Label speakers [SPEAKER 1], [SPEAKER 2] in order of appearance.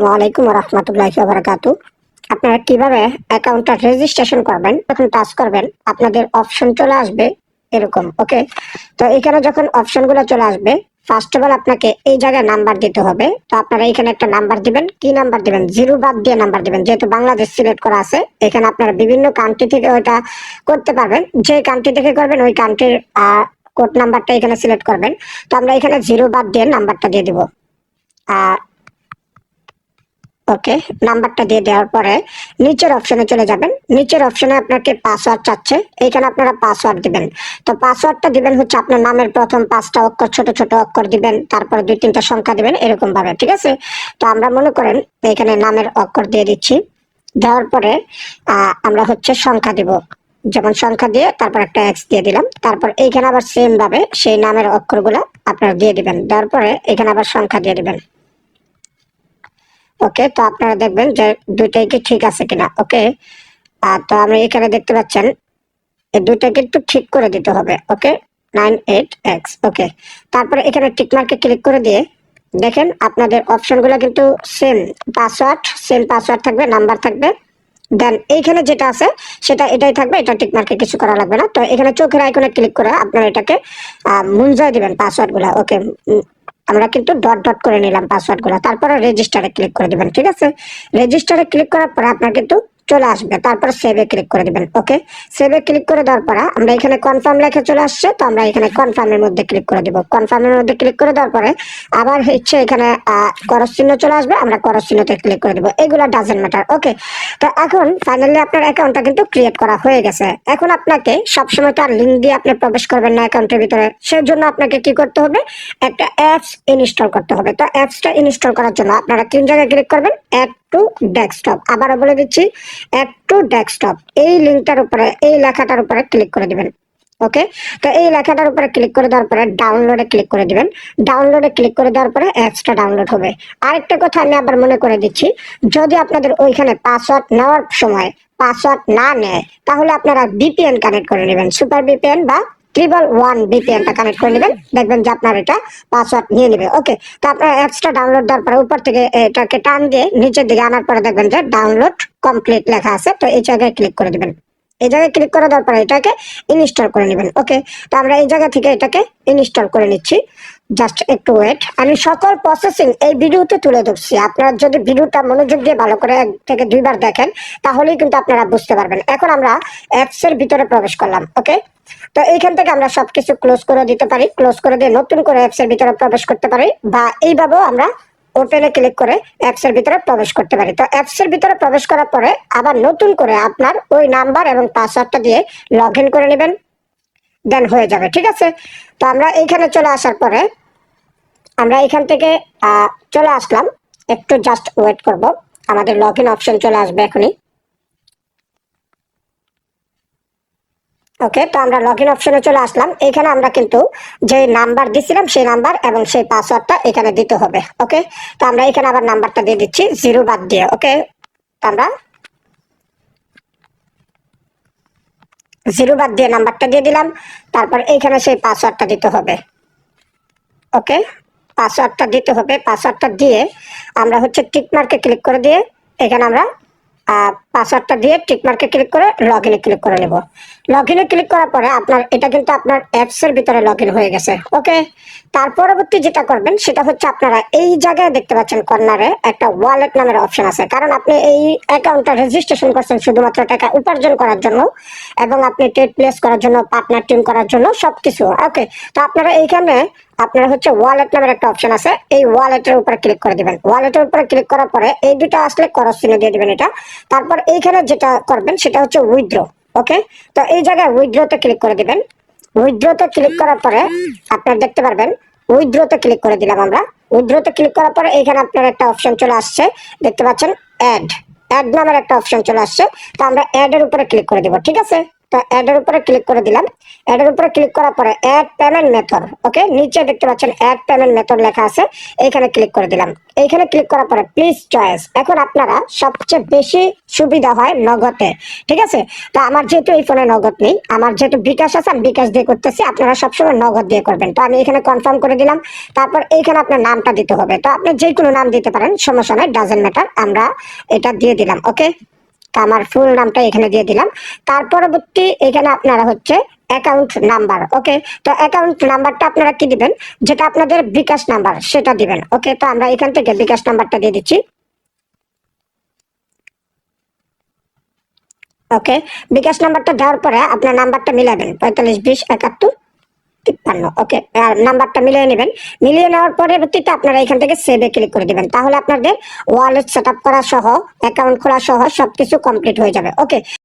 [SPEAKER 1] আসসালামু আলাইকুম রহমতুল্লাহি বারাকাতু আপনারা কীভাবে অ্যাকাউন্টটা রেজিস্ট্রেশন করবেন, যখন টাচ করবেন, আপনাদের অপশন চলে আসবে এরকম, ওকে? তো এখানে যখন অপশনগুলো চলে আসবে ফার্স্ট অফ অল আপনাকে এই জায়গায় নাম্বার দিতে হবে। তো আপনারা এখানে একটা নাম্বার দিবেন। কি নাম্বার দিবেন? জিরো বাদ দিয়ে নাম্বার দিবেন। যেহেতু বাংলাদেশ সিলেক্ট করা আছে, এখানে আপনারা বিভিন্ন কান্ট্রি থেকে ওইটা করতে পারবেন। যে কান্ট্রি থেকে করবেন, ওই কান্ট্রির কোড নাম্বারটা এখানে সিলেক্ট করবেন। তো আমরা এখানে জিরো বাদ দিয়ে নাম্বারটা দিয়ে দিব। আর ওকে, নাম্বারটা দিয়ে দেওয়ার পরে নিচের অপশনে চলে যাবেন। নিচের অপশনে আপনাকে পাসওয়ার্ড চাচ্ছে, এইখানে আপনারা পাসওয়ার্ড দিবেন। তো পাসওয়ার্ডটা দিবেন হচ্ছে আপনার নামের প্রথম পাঁচটা অক্ষর, ছোট ছোট অক্ষর দিবেন, তারপরে দুই তিনটা সংখ্যা দিবেন এরকম ভাবে ঠিক আছে? তো আমরা মনে করেন এখানে নামের অক্ষর দিয়ে দিচ্ছি। দেওয়ার পরে আমরা হচ্ছে সংখ্যা দিব। যেমন সংখ্যা দিয়ে তারপর একটা এক্স দিয়ে দিলাম। তারপর এইখানে আবার সেম ভাবে সেই নামের অক্ষরগুলো আপনারা দিয়ে দিবেন। দেওয়ার পরে এখানে আবার সংখ্যা দিয়ে দিবেন। ওকে তো আপনারা দেখবেন যে দুইটাই কি ঠিক আছে কিনা? ওকে তো আমরা এখানে দেখতে পাচ্ছেন এই দুইটাকে একটু ঠিক করে দিতে হবে। Okay nine eight X okay তারপরে এখানে টিকমার্কে ক্লিক করে দিয়ে দেখেন আপনাদের অপশনগুলো কিন্তু সেম পাসওয়ার্ড সেম পাসওয়ার্ড থাকবে নাম্বার থাকবে। দেন এইখানে যেটা আছে, সেটা এটাই থাকবে, এটা টিকমার্কে কিছু করা লাগবে না। তো এখানে চোখের আইকনে ক্লিক করে আপনারা এটাকে মুঞ্জায় দিবেন পাসওয়ার্ডগুলো ওকে আমরা কিন্তু ডট ডট করে নিলাম পাসওয়ার্ডগুলো। তারপরে রেজিস্টারে ক্লিক করে দিবেন, ঠিক আছে? রেজিস্টারে ক্লিক করার পরে আপনার কিন্তু চলে আসবে। তারপর সেভে ক্লিক করে দিবেন। ওকে সেভে ক্লিক করে দেওয়ার পরে আমরা এখানে কনফার্ম লেখা চলে আসছে, তো আমরা এখানে কনফার্মের মধ্যে ক্লিক করে দিব। কনফার্মের মধ্যে ক্লিক করে দেওয়ার পরে আবার হচ্ছে এখানে করস চিহ্ন চলে আসবে, আমরা করস চিহ্নতে ক্লিক করে দিব। এগুলো ডাজেন্ট ম্যাটার ওকে তো এখন ফাইনালি আপনার অ্যাকাউন্টটা কিন্তু ক্রিয়েট করা হয়ে গেছে। এখন আপনাকে সবসময় তার লিঙ্ক দিয়ে আপনি প্রবেশ করবেন না অ্যাকাউন্টের ভিতরে। সেই জন্য আপনাকে কি করতে হবে? একটা অ্যাপস ইনস্টল করতে হবে। তো অ্যাপসটা ইনস্টল করার জন্য আপনারা তিন জায়গায় ক্লিক করবেন। Add to desktop. আবারও বলে দিচ্ছি অ্যাড টু ডেস্কটপ। এই লিঙ্কটার উপরে, এই লেখাটার উপরে ক্লিক করে দিবেন। ওকে? তো এই লেখাটার উপরে ক্লিক করে দেওয়ার পরে ডাউনলোডে ক্লিক করে দিবেন। ডাউনলোডে ক্লিক করে দেওয়ার পরে অ্যাপসটা ডাউনলোড হবে। আরেকটা কথা আমি আবার মনে করে দিচ্ছি, যদি আপনাদের ওইখানে পাসওয়ার্ড নেওয়ার সময় পাসওয়ার্ড না নেয়, তাহলে আপনারা ভিপিএন কানেক্ট করে নেবেন। সুপার ভিপিএন বা ট্রিপল ওয়ান ভিপিএনটা কানেক্ট করে নেবেন। দেখবেন যে আপনার এটা পাসওয়ার্ড নিয়ে নেবে। ওকে তো আপনার অ্যাপসটা ডাউনলোড দেওয়ার পরে উপর থেকে এটাকে টান দিয়ে নিচের দিকে আনার পরে দেখবেন যে ডাউনলোড কমপ্লিট লেখা আছে। তো এই জায়গায় ক্লিক করে দিবেন। এই জায়গায় ক্লিক করে দেওয়ার পরে এটাকে ইনস্টল করে নেবেন। ওকে তো আমরা এই জায়গা থেকে এটাকে ইনস্টল করে নিচ্ছি। জাস্ট একটু ওয়েট আমি সকল প্রসেসিং এই ভিডিওতে তুলে ধরছি। আপনারা যদি ভিডিওটা মনোযোগ দিয়ে ভালো করে এক থেকে দুইবার দেখেন, তাহলেই কিন্তু আপনারা বুঝতে পারবেন। এখন আমরা অ্যাপসের ভিতরে প্রবেশ করলাম। ওকে তো এইখান থেকে আমরা সবকিছু ক্লোজ করে দিতে পারি ক্লোজ করে দিয়ে নতুন করে অ্যাপস এর ভিতরে প্রবেশ করতে পারি বা এইভাবেও আমরা ওপেনে ক্লিক করে অ্যাপস এর ভিতরে প্রবেশ করতে পারি। তো অ্যাপস এর ভিতরে প্রবেশ করার পরে আবার নতুন করে আপনার ওই নাম্বার এবং পাসওয়ার্ডটা দিয়ে লগ করে নেবেন দেন হয়ে যাবে, ঠিক আছে? তো আমরা এইখানে চলে আসার পরে আমরা এখান থেকে চলে আসলাম। একটু জাস্ট ওয়েট করব। আমাদের লগ ইন অপশন চলে আসবে এখনই। ওকে তো আমরা লগ ইন অপশনে চলে আসলাম। এখানে আমরা কিন্তু যে নাম্বার দিছিলাম, সেই নাম্বার এবং সেই পাসওয়ার্ডটা এখানে দিতে হবে। ওকে তো আমরা এখানে আবার নাম্বারটা দিয়ে দিচ্ছি জিরো বাদ দিয়ে। ওকে তো আমরা জিরো বাদ দিয়ে নাম্বারটা দিয়ে দিলাম। তারপর এইখানে সেই পাসওয়ার্ডটা দিতে হবে। ওকে পাসওয়ার্ডটা দিতে হবে। পাসওয়ার্ডটা দিয়ে আমরা হচ্ছে টিক মার্কে ক্লিক করে দিয়ে এখানে আমরা পাসওয়ার্ডটা দিয়ে টিক মার্কে ক্লিক করে লগ ইনে ক্লিক করে নেব। লগ ইনে ক্লিক করার পরে আপনার, এটা কিন্তু আপনার অ্যাপস এর ভিতরে লগ ইন হয়ে গেছে ওকে তার পরবর্তী যেটা করবেন, সেটা হচ্ছে আপনারা এই জায়গায় দেখতে পাচ্ছেন কর্নারে একটা ওয়ালেট নামের অপশন আছে। কারণ আপনি এই অ্যাকাউন্টটা রেজিস্ট্রেশন করছেন শুধুমাত্র টাকা উপার্জন করার জন্য এবং আপনি ট্রেড প্লেস করার জন্য পার্টনার টিম করার জন্য সবকিছু ওকে তো আপনারা এইখানে আপনার হচ্ছে ওয়ালেট নামের একটা অপশন আছে। এই ওয়ালেটের উপরে ক্লিক করে দিবেন। ওয়ালেটের উপরে ক্লিক করার পরে এই দুটো আসলে করস চিহ্ন দিয়ে দিবেন এটা। তারপর এইখানে যেটা করবেন সেটা হচ্ছে উইথড্র ওকে তো এই জায়গায় উইথড্রতে ক্লিক করে দিবেন। উইথড্রতে ক্লিক করার পরে আপনারা দেখতে পারবেন উইথড্রতে ক্লিক করে দিলাম আমরা। উইথড্রতে ক্লিক করার পরে এখানে আপনার একটা অপশন চলে আসছে। দেখতে পাচ্ছেন অ্যাড অ্যাড নামের একটা অপশন চলে আসছে। তো আমরা অ্যাড এর উপরে ক্লিক করে দিব, ঠিক আছে? তো অ্যাড এর উপরে ক্লিক করে দিলাম। অ্যাড এর উপরে ক্লিক করার পরে অ্যাড পেমেন্ট মেথড ওকে নিচে দেখতে পাচ্ছেন অ্যাড পেমেন্ট মেথড লেখা আছে, এইখানে ক্লিক করে দিলাম। এইখানে ক্লিক করার পরে প্লিজ চয়েস এখন আপনারা সবচেয়ে বেশি সুবিধা হয় নগদে, ঠিক আছে? তো আমার যেহেতু এই ফোনে নগদ নেই, আমার যেহেতু বিকাশ আছে, আমি বিকাশ দিয়ে করতেছি, আপনারা সবসময় নগদ দিয়ে করবেন। তো আমি এখানে কনফার্ম করে দিলাম, তারপর এইখানে আপনার নামটা দিতে হবে। তো আপনি যে কোনো নাম দিতে পারেন, সমস্যা নয় ডাজেন্ট ম্যাটার আমরা এটা দিয়ে দিলাম ওকে তো আমার ফুল নামটা এখানে দিয়ে দিলাম। তার পরবর্তী এখানে আপনারা হচ্ছে অ্যাকাউন্ট নাম্বার ওকে তো অ্যাকাউন্ট নাম্বারটা আপনারা কি দিবেন? যেটা আপনাদের বিকাশ নাম্বার, সেটা দিবেন ওকে তো আমরা এখান থেকে বিকাশ নাম্বারটা দিয়ে দিচ্ছি। ওকে বিকাশ নাম্বারটা দেওয়ার পরে আপনার নাম্বারটা মিলাবেন, পঁয়তাল্লিশ, বিশ, একাত্তর। তিপ্পান্ন ওকে আর নাম্বারটা মিলিয়ে নেবেন। মিলিয়ে নেওয়ার পরবর্তীতে আপনারা এখান থেকে সেভে ক্লিক করে দিবেন। তাহলে আপনাদের ওয়ালেট সেট আপ করা সহ অ্যাকাউন্ট খোলা সহ সবকিছু কমপ্লিট হয়ে যাবে। ওকে